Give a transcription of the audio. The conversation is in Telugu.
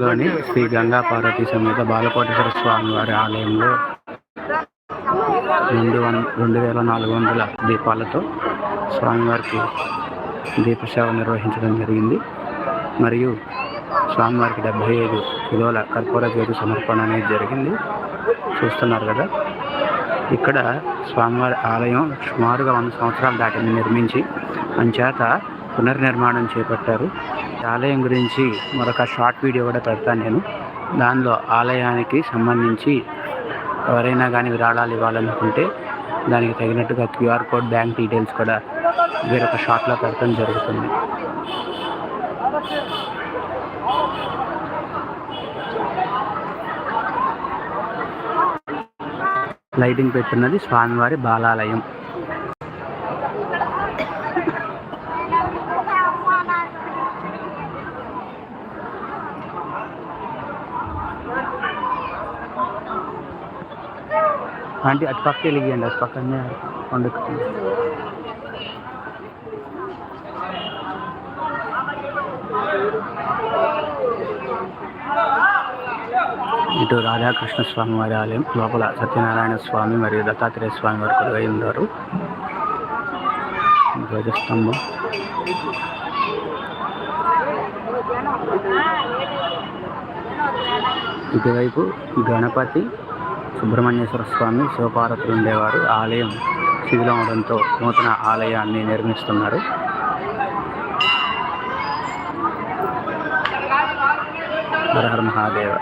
లోని శ్రీ గంగా పార్వతీ సమేత బాలకోటేశ్వర స్వామి వారి ఆలయంలో రెండు వన్ రెండు వేల నాలుగు వందల దీపాలతో స్వామివారికి దీపసేవ నిర్వహించడం జరిగింది. మరియు స్వామివారికి డెబ్బై ఐదు కిలోల కర్పూర జ్యోతి సమర్పణ అనేది జరిగింది. చూస్తున్నారు కదా ఇక్కడ స్వామివారి ఆలయం సుమారుగా వంద సంవత్సరాలు దాటింది నిర్మించి అంచేత పునర్నిర్మాణం చేపట్టారు. ఆలయం గురించి మరొక షార్ట్ వీడియో కూడా పెడతాను నేను. దానిలో ఆలయానికి సంబంధించి ఎవరైనా కానీ విరాళాలు ఇవ్వాలనుకుంటే దానికి తగినట్టుగా క్యూఆర్ కోడ్ బ్యాంక్ డీటెయిల్స్ కూడా వేరొక షార్ట్లో పెడతాం జరుగుతుంది. లైటింగ్ పెట్టున్నది స్వామివారి బాలాలయం. ఆంటీ అటు పక్క వెలిగియండి అటు పక్కనే వండుకుతుంది ఇటు రాధాకృష్ణ స్వామి వారి ఆలయం లోపల సత్యనారాయణ స్వామి మరియు దత్తాత్రేయ స్వామి వారు కొలువై ఉన్నారు ధ్వజస్తంభం ఇటువైపు గణపతి సుబ్రహ్మణ్యేశ్వర స్వామి శివపార్వతులు ఉండేవారు. ఆలయం శిథిలం అవడంతో నూతన ఆలయాన్ని నిర్మిస్తున్నారు. హర మహాదేవ.